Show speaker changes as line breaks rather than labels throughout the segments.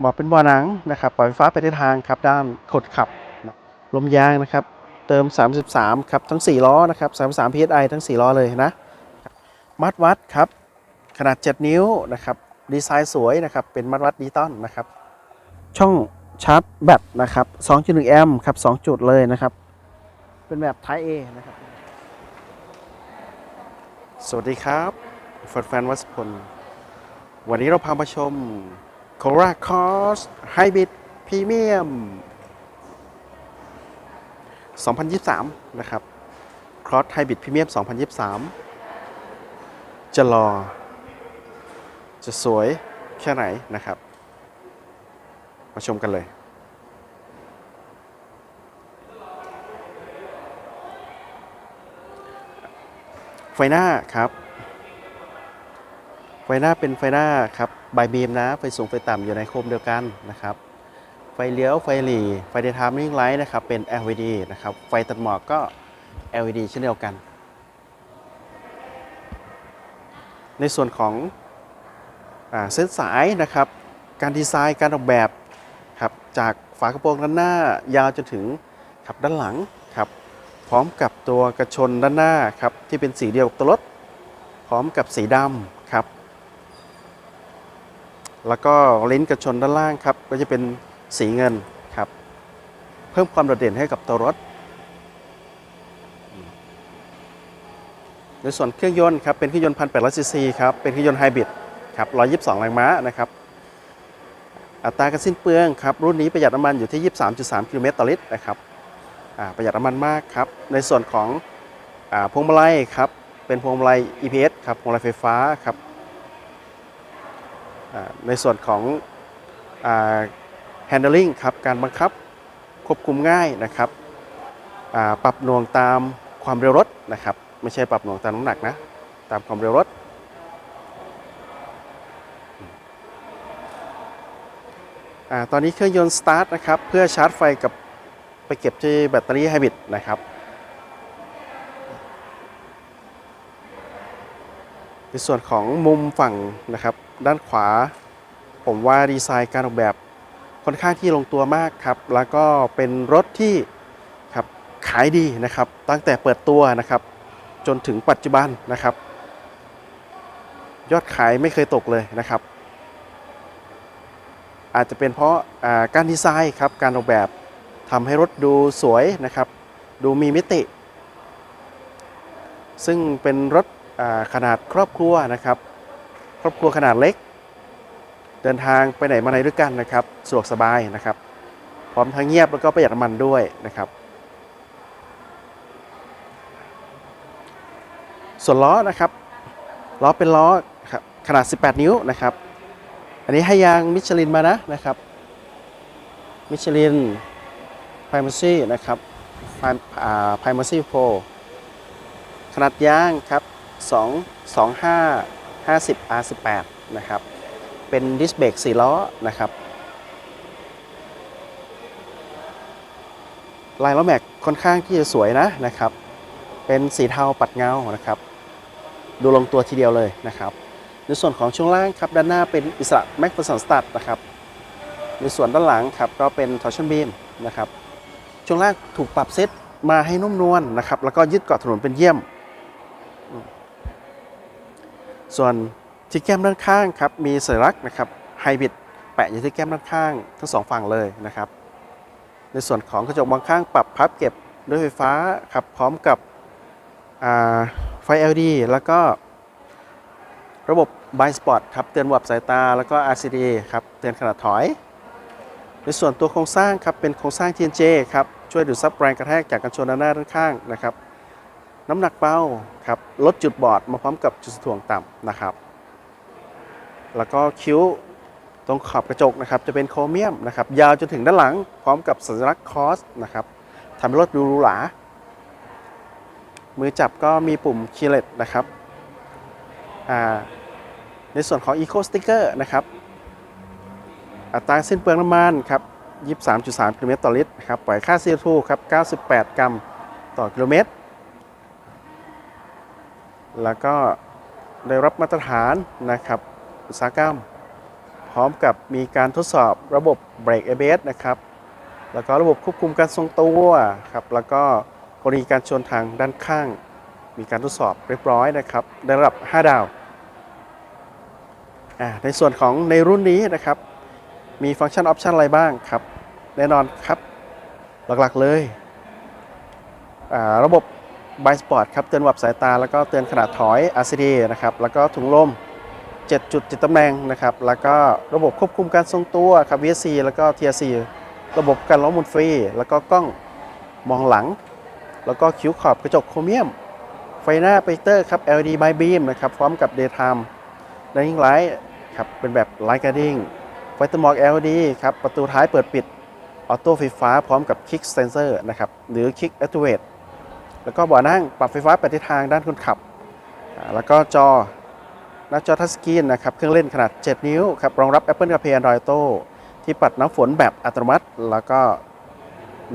เบอกเป็นบ่อหนังนะครับปล่อยไฟฟ้าไปในทางครับด้านคนขับนะลมยางนะครับเติม 33ครับทั้ง 4 ล้อนะครับ33 psi ทั้ง 4 ล้อเลยนะ มัดวัดครับขนาด 7 นิ้วนะครับดีไซน์สวยนะครับเป็นมัดวัดดิจิตอลนะครับช่องชาร์จแบตนะครับ2.1แอมป์ครับ2จุดเลยนะครับ เป็นแบบ Type A นะครับ สวัสดีครับแฟนๆวัสพล วันนี้เราพามาชม c o r a Cross Hybrid Premium 2023 นะครับ Cross Hybrid Premium 2023 จะรอ จะสวยแค่ไหนนะครับ มาชมกันเลยไฟหน้าครับ ไฟหน้าเป็นไฟหน้าครับบายบีมนะ ไฟสูงไฟต่ำอยู่ในโคมเดียวกันนะครับ ไฟเลี้ยว ไฟหลีไฟเดย์ไทม์มิ่งไลท์นะครับ เป็น LED นะครับ ไฟตัดหมอกก็ LED เช่นเดียวกัน ในส่วนของอเส้นสายนะครับ การดีไซน์ การออกแบบครับจากฝากระโปรงด้านหน้ายาวจนถึงขับด้านหลังครับ พร้อมกับตัวกระชนด้านหน้าครับที่เป็นสีเดียวกับตัวรถ พร้อมกับสีดำครับ แล้วก็ลิ้นกระชนด้านล่างครับ ก็จะเป็นสีเงินครับ เพิ่มความโดดเด่นให้กับตัวรถ ในส่วนเครื่องยนต์ครับ เป็นเครื่องยนต์1,800ซีซีครับ เป็นเครื่องยนต์ไฮบริดครับ122แรงม้านะครับ อัตราการสิ้นเปลืองครับ รุ่นนี้ประหยัดน้ำมันอยู่ที่23.3กิโลเมตรต่อลิตรนะครับประหยัดน้ำมันมากครับ ในส่วนของอพวงมาลัยครับ เป็นพวงมาลัย EPS ครับ พวงมาลัยไฟฟ้าครับ ในส่วนของอ handling ครับการบังคับควบคุมง่ายนะครับปรับหน่วงตามความเร็วรถนะครับ ไม่ใช่ปรับหน่วงตามน้ำหนักนะตามความเร็วรถอตอนนี้เครื่องยนต์สตาร์ทนะครับเพื่อชาร์จไฟกับไปเก็บที่แบตเตอรี่ไฮบริดนะครับ ในส่วนของมุมฝั่งนะครับ ด้านขวา ผมว่าดีไซน์การออกแบบค่อนข้างที่ลงตัวมากครับ แล้วก็เป็นรถที่ครับขายดีนะครับ ตั้งแต่เปิดตัวนะครับ จนถึงปัจจุบันนะครับ ยอดขายไม่เคยตกเลยนะครับ อาจจะเป็นเพราะาการดีไซน์ครับ การออกแบบทำให้รถดูสวยนะครับ ดูมีมิติ ซึ่งเป็นรถ ขนาดครอบครัวนะครับ ครอบครัวขนาดเล็ก เดินทางไปไหนมาไหนด้วยกันนะครับสะดวกสบายนะครับ พร้อมทั้งเงียบแล้วก็ประหยัดน้ำมันด้วยนะครับ ส่วนล้อนะครับล้อเป็นล้อขนาด 18 นิ้วนะครับ อันนี้ให้ยางมิชลินมานะนะครับ มิชลินไพรมาซี่นะครับไพรมาซี่โฟขนาดยางครับ 2 2 5 50 R18 นะครับ เป็นดิสเบรก4ล้อนะครับ ลายล้อแม็กค่อนข้างที่จะสวยนะนะครับ เป็นสีเทาปัดเงานะครับ ดูลงตัวทีเดียวเลยนะครับ ในส่วนของช่วงล่างครับด้านหน้าเป็นอิสระแม็ก p ์สันสตัดนะครับ ในส่วนด้านหลังครับก็เป็นทอร์ชันบีมนะครับ ช่วงล่างถูกปรับเซตมาให้นุ่มนวลนะครับ แล้วก็ยึดเกาะถนนเป็นเยี่ยม ส่วนที่แก้มด้านข้างครับมีสัญลักษณ์นะครับไฮบริดแปะอยู่ที่แก้มด้านข้างทั้งสองฝั่งเลยนะครับ ในส่วนของกระจกมองข้างปรับพับเก็บด้วยไฟฟ้าครับพร้อมกับไฟ LED แล้วก็ระบบ b i Spot ครับเตือนวับสายตาแล้วก็ RCD ครับเตือนขนาดถอย ในส่วนตัวโครงสร้างครับเป็นโครงสร้าง TNJ ครับช่วยดูดซับแรงกระแทกจากกันชนด้านหน้าด้านข้างนะครับ น้ำหนักเบาครับลดจุดบอดมาพร้อมกับจุดถ่วงต่ำนะครับ แล้วก็คิ้วตรงขอบกระจกนะครับจะเป็นโครเมียมนะครับยาวจนถึงด้านหลังพร้อมกับสัญลักษณ์คอสนะครับทำให้รถดูหรูหรา มือจับก็มีปุ่มคีเลสนะครับในส่วนของ Eco Sticker นะครับอัตราสิ้นเปลืองน้ำมันครับ23.3 กิโลเมตรต่อลิตรนะครับปล่อยค่า CO2 ครับ 98 กรัมต่อกิโลเมตร แล้วก็ได้รับมาตรฐานนะครับอุตสาหกรรม พร้อมกับมีการทดสอบระบบเบรก ABS นะครับ แล้วก็ระบบควบคุมการทรงตัวครับ แล้วก็กรณีการชนทางด้านข้าง มีการทดสอบเรียบร้อยนะครับ ได้รับ 5 ดาว ในส่วนของในรุ่นนี้นะครับ มีฟังก์ชันออปชันอะไรบ้างครับ แน่นอนครับ หลักๆเลย ระบบ b i Sport ครับ เตือนวับสายตา แล้วก็เตือนขนาดถอย RCD นะครับ แล้วก็ถุงลม 7 จุด 7ตำแหน่งนะครับ แล้วก็ระบบควบคุมการทรงตัวครับ VSC แล้วก็ TRC ระบบการล้อมมุนฟรี แล้วก็กล้องมองหลัง แล้วก็คิ้วขอบกระจกโครเมียม ไฟหน้าโปเตอร์ครับ LED by beam นะครับ พร้อมกับ daytime running light ครับ เป็นแบบ light guiding ไฟตัหมอก LED ครับ ประตูท้ายเปิดปิด ออโต้ไฟฟ้าพร้อมกับ kick sensor นะครับ หรือ kick activate แล้วก็เบ่อนั่งปรับไฟฟ้าไปทิศทางด้านคนขับ แล้วก็จอหน้าจอทัชสกรีนนะครับ เครื่องเล่นขนาด 7 นิ้วครับรองรับ Apple CarPlay Android Auto ที่ปัดน้ำฝนแบบอัตโนมัติ แล้วก็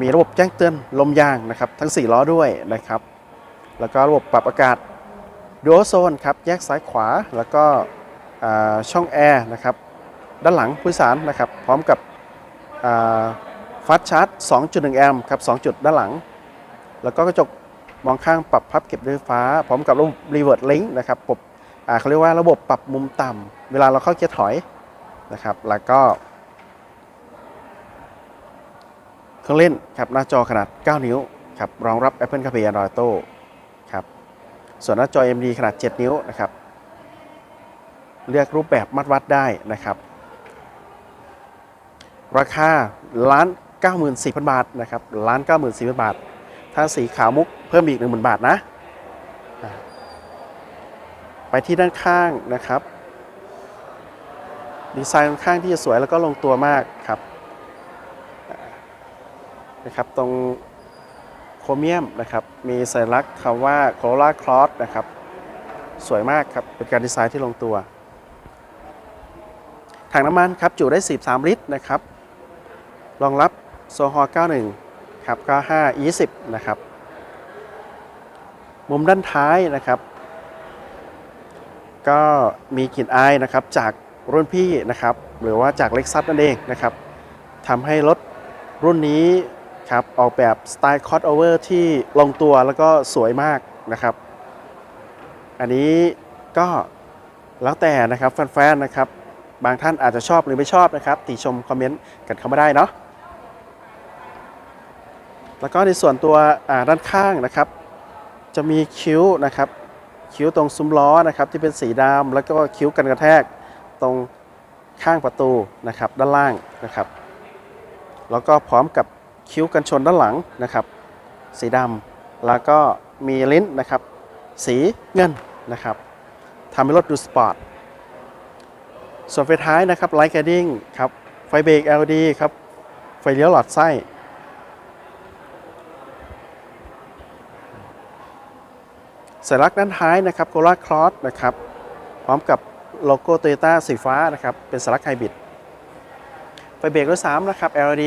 มีระบบแจ้งเตือนลมยางนะครับ ทั้ง 4 ล้อด้วยนะครับ แล้วก็ระบบปรับอากาศ Dual Zone ครับ แยกซ้ายขวาแล้วก็ช่องแอร์นะครับ ด้านหลังผู้สารนะครับ พร้อมกับฟาสชาร์จ 2.1 แอมป์ครับ 2 จุดด้านหลัง แล้วก็กระจก มองข้างปรับพับเก็บด้วยไฟฟ้า พร้อมกับระบบ reverse link นะครับปรับเขาเรียกว่าระบบปรับมุมต่ำเวลาเราเข้าเกียร์ถอยนะครับ แล้วก็ เครื่องเล่นครับหน้าจอขนาด 9 นิ้วครับรองรับ Apple CarPlay Android Auto ครับส่วนหน้าจอ AMD ขนาด 7 นิ้วนะครับ เลือกรูปแบบมัดวัดได้นะครับ ราคาล้าน94,000 บาทนะครับล้าน94,000 บาท ถ้าสีขาวมุกเพิ่มอีก 10,000 บาทนะ ไปที่ด้านข้างนะครับ ดีไซน์ค่อนข้างที่จะสวยแล้วก็ลงตัวมากครับนะครับ ตรงโครเมียมนะครับ มีสัญลักษณ์คำว่า Corolla Cross นะครับ สวยมากครับ เป็นการดีไซน์ที่ลงตัว ถังน้ำมันครับ จุได้ 13 ลิตรนะครับ รองรับโซฮอล์91 ครับ95 20นะครับมุมด้านท้ายนะครับ ก็มีกลิ่นอายนะครับจากรุ่นพี่นะครับ หรือว่าจากเล็กซัสนั่นเองนะครับทำให้รถรุ่นนี้ครับออกแบบสไตล์คอ s โอเวอร์ที่ลงตัวแล้วก็สวยมากนะครับ อันนี้ก็แล้วแต่นะครับแฟนๆนะครับ บางท่านอาจจะชอบหรือไม่ชอบนะครับ ติชมคอมเมนต์กันเข้ามาได้เนาะ แล้วก็ในส่วนตัวด้านข้างนะครับ จะมีคิ้วนะครับ คิ้วตรงซุ้มล้อนะครับที่เป็นสีดำแล้วก็คิ้วกันกระแทกตรงข้างประตูนะครับด้านล่างนะครับ แล้วก็พร้อมกับคิ้วกันชนด้านหลังนะครับ สีดำแล้วก็มีลิ้นนะครับ สีเงินนะครับทำให้รถดูสปอร์ตส่วนไฟท้ายนะครับไลท์ g ก i ดิ้งครับไฟเบรก LED ครับไฟเลี้ยวหลอดไส้ สัญลักษณ์ด้านท้ายนะครับโคลาคลอสนะครับพร้อมกับโลโก้โตโยต้าสีฟ้านะครับเป็นสัญลักษณ์ไฮบริดไฟเบรกรถ3นะครับ LED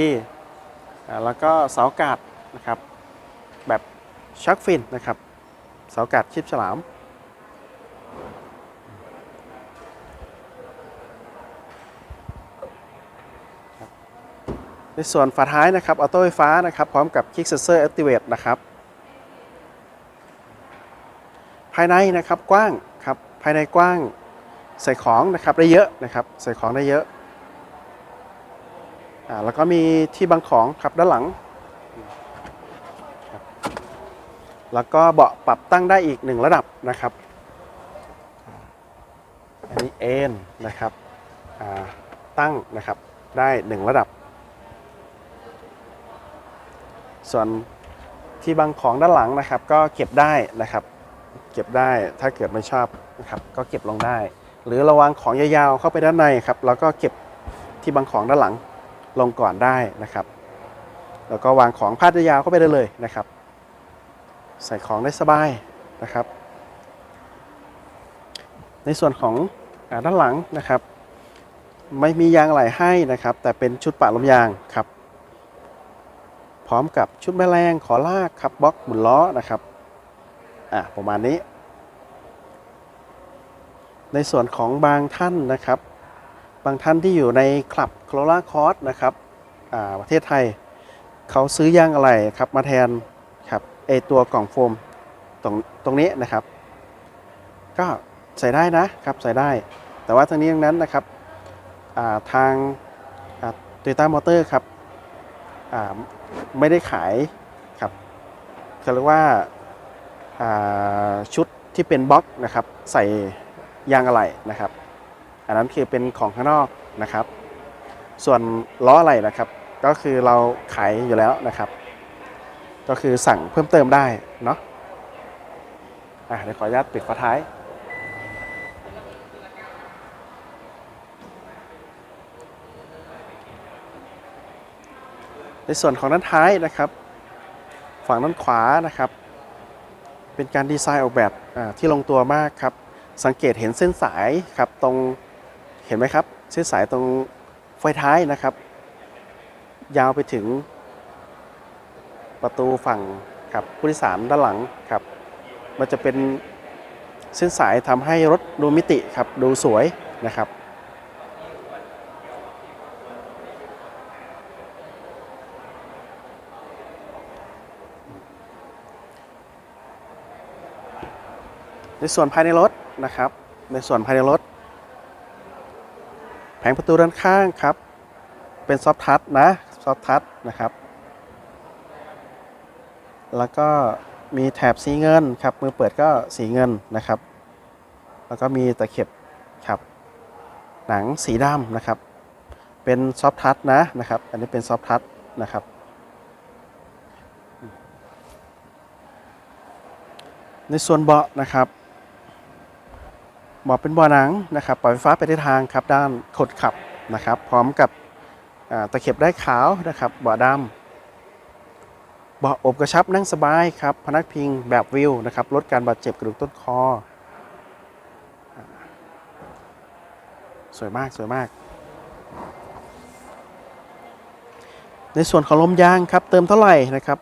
แล้วก็เสาอากาศนะครับแบบชักฟินนะครับเสาอากาศชิปฉลามในส่วนฝาท้ายนะครับออโต้ไฟฟ้านะครับ พร้อมกับ Kick Sensor Activate นะครับ ภายในนะครับกว้างครับภายในกว้างใส่ของนะครับได้เยอะนะครับใส่ของได้เยอะอ่าแล้วก็มีที่บังของครับด้านหลัง แล้วก็เบาะปรับตั้งได้อีกหนึ่งระดับนะครับอันนี้เอ็นนะครับอ่าตั้งนะครับได้หนึ่งระดับ ส่วนที่บังของด้านหลังนะครับ ก็เก็บได้นะครับ เก็บได้ถ้าเกิดไม่ชอบนะครับก็เก็บลงได้ หรือระวางของยาวๆเข้าไปด้านในครับแล้วก็เก็บที่บังของด้านหลังลงก่อนได้นะครับ แล้วก็วางของพาดยาวเข้าไปได้เลยนะครับ ใส่ของได้สบายนะครับ ในส่วนของอด้านหลังนะครับ ไม่มียางไหลให้นะครับ แต่เป็นชุดปะลมยางครับ พร้อมกับชุดแม่แรงขอลากครับบล็อกหมุนล้อนะครับ อะประมาณนี้ ในส่วนของบางท่านนะครับ บางท่านที่อยู่ในคลับโคโรล่าคอร์สนะครับอ่าประเทศไทยเขาซื้อยางอะไรครับมาแทนครับไอตัวกล่องโฟมตรงตรงนี้นะครับ ก็ใส่ได้นะครับใส่ได้ แต่ว่าทั้งนี้ทั้งนั้นนะครับาทางโตโยต้ามอเตอร์ครับไม่ได้ขายครับเขาเรียกว่า ชุดที่เป็นบล็อกนะครับ ใส่ยางอะไหล่นะครับ อันนั้นคือเป็นของข้างนอกนะครับ ส่วนล้ออะไรนะครับ ก็คือเราขายอยู่แล้วนะครับ ก็คือสั่งเพิ่มเติมได้เนาะอะเดี๋ยวขออนุญาตปิดฝาท้ายในส่วนของด้านท้ายนะครับ ฝั่งด้านขวานะครับ เป็นการดีไซน์ออกแบบที่ลงตัวมากครับ สังเกตเห็นเส้นสายครับตรงเห็นไหมครับ เส้นสายตรงไฟท้ายนะครับ ยาวไปถึงประตูฝั่งครับผู้โดยสารด้านหลังครับ มันจะเป็นเส้นสายทำให้รถดูมิติครับดูสวยนะครับ ในส่วนภายในรถนะครับ ในส่วนภายในรถ แผงประตูด้านข้างครับ เป็นซอฟทัชนะซอฟทัชนะครับ แล้วก็มีแถบสีเงินครับ มือเปิดก็สีเงินนะครับ แล้วก็มีตะเข็บครับ หนังสีดำนะครับ เป็นซอฟทัชนะนะครับ อันนี้เป็นซอฟทัชนะครับในส่วนเบาะนะครับ บาะเป็นเบาะหนังนะครับปล่อยไฟฟ้าไปในทางครับด้านคนขับนะครับ พร้อมกับตะเข็บได้ขาวนะครับเบาะดำเบาะอบกระชับนั่งสบายครับพนักพิงแบบวิวนะครับลดการบาดเจ็บกระดูกต้นคอ สวยมากสวยมาก ในส่วนของลมยางครับเติมเท่าไหร่นะครับ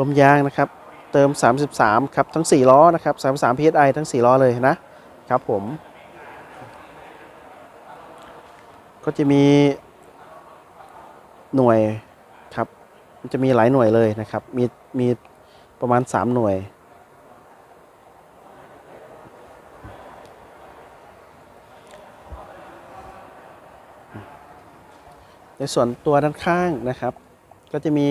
ลมยางนะครับเติม 33 ครับ ทั้ง 4 ล้อนะครับ 33 psi ทั้ง 4 ล้อเลยนะ ครับผม ก็จะมีหน่วยครับ มันจะมีหลายหน่วยเลยนะครับ มีมีประมาณ 3 หน่วย ในส่วนตัวด้านข้างนะครับ ก็จะมี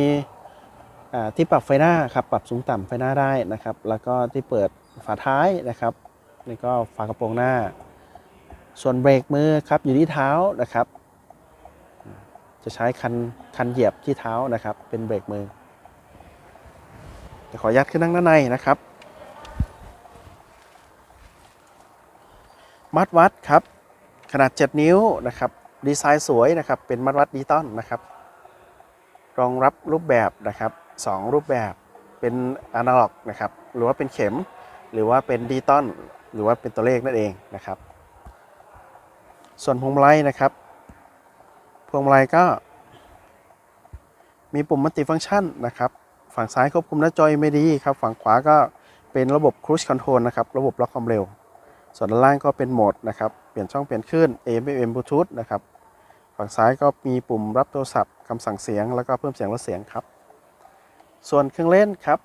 ที่ปรับไฟหน้าครับ ปรับสูงต่ำไฟหน้าได้นะครับ แล้วก็ที่เปิดฝาท้ายนะครับ นี่ก็ฝากระโปรงหน้า ส่วนเบรกมือครับอยู่ที่เท้านะครับ จะใช้คันคันเหยียบที่เท้านะครับ เป็นเบรกมือจะขอยัดขึ้นนั่งด้านในนะครับ มัดวัดครับ ขนาด 7 นิ้วนะครับ ดีไซน์สวยนะครับ เป็นมัดวัดดิจิตอลนะครับ รองรับรูปแบบนะครับสองรูปแบบเป็นอนาล็อกนะครับ หรือว่าเป็นเข็ม หรือว่าเป็นดิจิตอล หรือว่าเป็นตัวเลขนั่นเองนะครับ ส่วนพวงมาลัยนะครับ พวงมาลัยก็มีปุ่มมัลติฟังก์ชันนะครับ ฝั่งซ้ายควบคุมหน้าจอยไม่ดีครับ ฝั่งขวาก็เป็นระบบ Cruise Control นะครับ ระบบล็อกความเร็ว ส่วนด้านล่างก็เป็นโหมดนะครับ เปลี่ยนช่องเปลี่ยนคลื่น AM FM Bluetooth นะครับ ฝั่งซ้ายก็มีปุ่มรับโทรศัพท์คำสั่งเสียง แล้วก็เพิ่มเสียงลดเสียงครับ ส่วนเครื่องเล่นครับ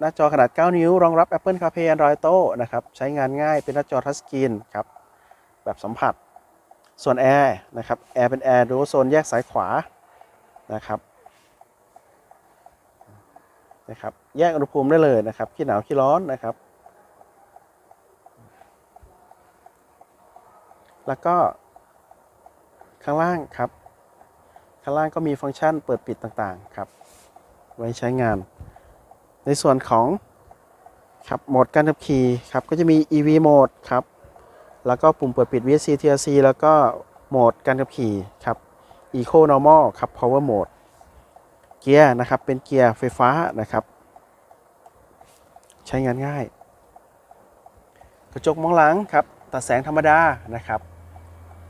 หน้าจอขนาด 9 นิ้ว รองรับ Apple CarPlay Android Auto นะครับ ใช้งานง่ายเป็นหน้าจอทัชสกรีนครับ แบบสัมผัส ส่วนแอร์นะครับ แอร์เป็นแอร์ดูโซนแยกซ้ายขวา นะครับ นะครับ แยกอุณหภูมิได้เลยนะครับ ขี้หนาวขี้ร้อนนะครับ แล้วก็ข้างล่างครับ ข้างล่างก็มีฟังก์ชันเปิดปิดต่างๆ ครับ ไว้ใช้งาน ในส่วนของครับโหมดการขับขี่ครับก็จะมี EV โหมดครับแล้วก็ปุ่มเปิดปิด VSC TRC แล้วก็โหมดการขับขี่ครับ Eco Normal ครับ Power Mode เกียร์นะครับเป็นเกียร์ไฟฟ้านะครับ ใช้งานง่าย กระจกมองหลังครับตัดแสงธรรมดานะครับ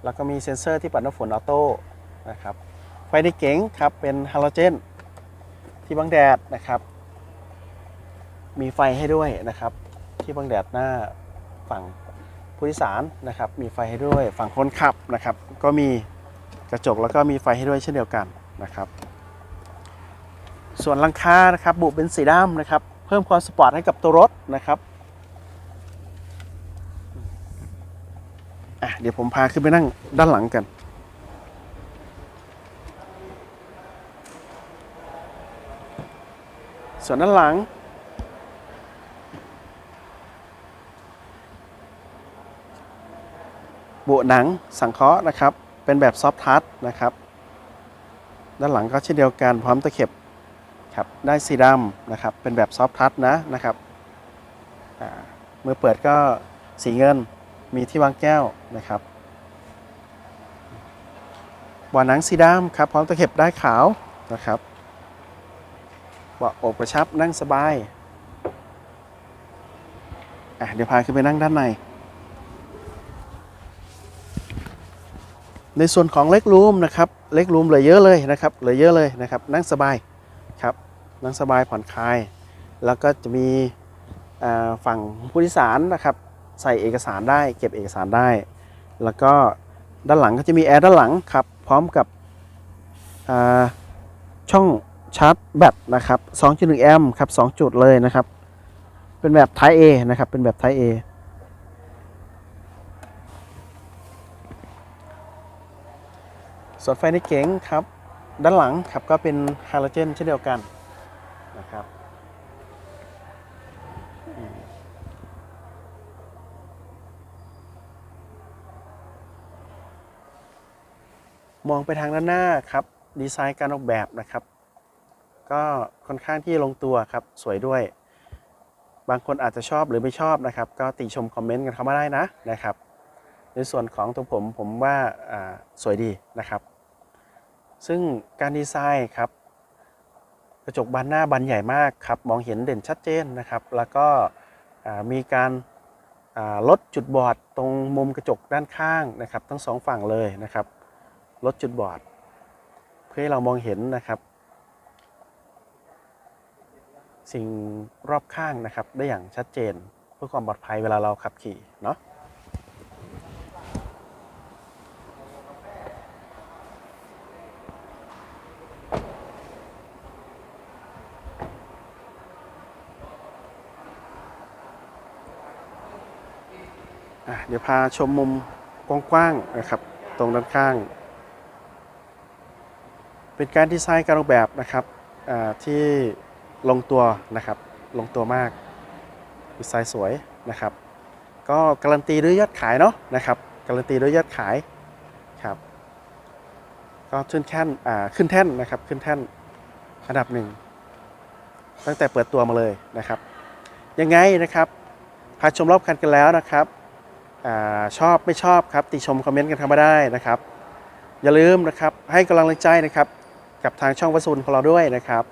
แล้วก็มีเซ็นเซอร์ที่ปัดน้ำฝนออโต้นะครับไฟในเก๋งครับเป็นฮาโลเจน ที่บังแดดนะครับ มีไฟให้ด้วยนะครับ ที่บังแดดหน้าฝั่งผู้โดยสารนะครับ มีไฟให้ด้วยฝั่งคนขับนะครับ ก็มีกระจกแล้วก็มีไฟให้ด้วยเช่นเดียวกันนะครับ ส่วนหลังคานะครับบุเป็นสีดำนะครับ เพิ่มความสปอร์ตให้กับตัวรถนะครับอะเดี๋ยวผมพาขึ้นไปนั่งด้านหลังกันส่วนด้านหลัง บุหนังสังเคราะห์นะครับ เป็นแบบซอฟทัชนะครับ ด้านหลังก็เช่นเดียวกันพร้อมตะเข็บครับได้สีดำนะครับ เป็นแบบซอฟทัชนะนะครับเมื่อเปิดก็สีเงินมีที่วางแก้วนะครับบาะหนังสีดำครับ พร้อมตะเข็บได้ขาวนะครับเบาะอกกระชับนั่งสบายอะเดี๋ยวพาขึ้นไปนั่งด้านใน ในส่วนของเล็กรูมนะครับเล็กรูมเหลือเยอะเลยนะครับเหลือเยอะเลยนะครับนั่งสบายครับนั่งสบายผ่อนคลาย แล้วก็จะมีฝั่งผู้โดยสารนะครับใส่เอกสารได้ เก็บเอกสารได้ แล้วก็ด้านหลังก็จะมีแอร์ด้านหลังครับพร้อมกับช่องชาร์จแบตนะครับ2.1แอมป์ครับ2จุดเลยนะครับเป็นแบบ Type A นะครับเป็นแบบ Type A ส่วนไฟในเก๋งครับ ด้านหลังครับก็เป็นฮาโลเจนเช่นเดียวกันนะครับมองไปทางด้านหน้าครับดีไซน์การออกแบบนะครับ ก็ค่อนข้างที่ลงตัวครับสวยด้วย บางคนอาจจะชอบหรือไม่ชอบนะครับ ก็ติชมคอมเมนต์กันเข้ามาได้นะนะครับ ในส่วนของตัวผมผมว่าสวยดีนะครับ ซึ่งการดีไซน์ครับกระจกบานหน้าบานใหญ่มากครับมองเห็นเด่นชัดเจนนะครับ แล้วก็มีการาลดจุดบอดตรงมุมกระจกด้านข้างนะครับทั้งสองฝั่งเลยนะครับลดจุดบอด เพื่อให้เรามองเห็นนะครับ สิ่งรอบข้างนะครับได้อย่างชัดเจน เพื่อความปลอดภัยเวลาเราขับขี่เนาะ เดี๋ยวพาชมมุมกว้างๆนะครับ ตรงด้านข้าง เป็นการดีไซน์การออกแบบนะครับที่ลงตัวนะครับ ลงตัวมากดีไซน์สวยนะครับ ก็การันตีด้วยยอดขายเนาะนะครับ การันตีด้วยยอดขายครับ ก็ขึ้นแท่นขึ้นแท่นนะครับ ขึ้นแท่นอันดับหนึ่งตั้งแต่เปิดตัวมาเลยนะครับ ยังไงนะครับพาชมรอบคันกันแล้วนะครับ ชอบไม่ชอบครับติชมคอมเมนต์กันเข้ามาได้นะครับ อย่าลืมนะครับให้กำลังใจนะครับกับทางช่องวัสดุของเราด้วยนะครับ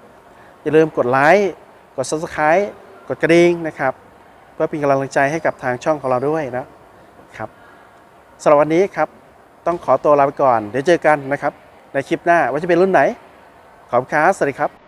อย่าลืมกดไลค์กด subscribe กดกระดิ่งนะครับ เพื่อเป็นกำลังใจให้กับทางช่องของเราด้วยนะครับสำหรับวันนี้ครับต้องขอตัวลาไปก่อน เดี๋ยวเจอกันนะครับ ในคลิปหน้าว่าจะเป็นรุ่นไหนขอบคุณครับสวัสดีครับ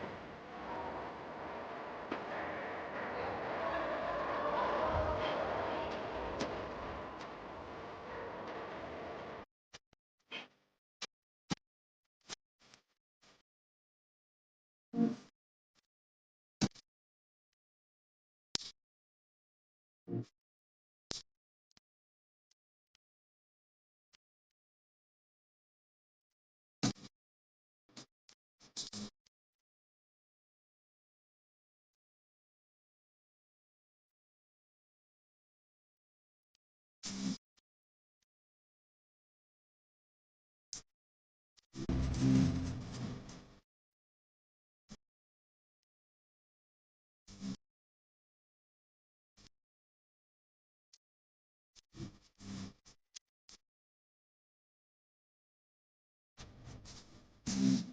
Mm-hmm.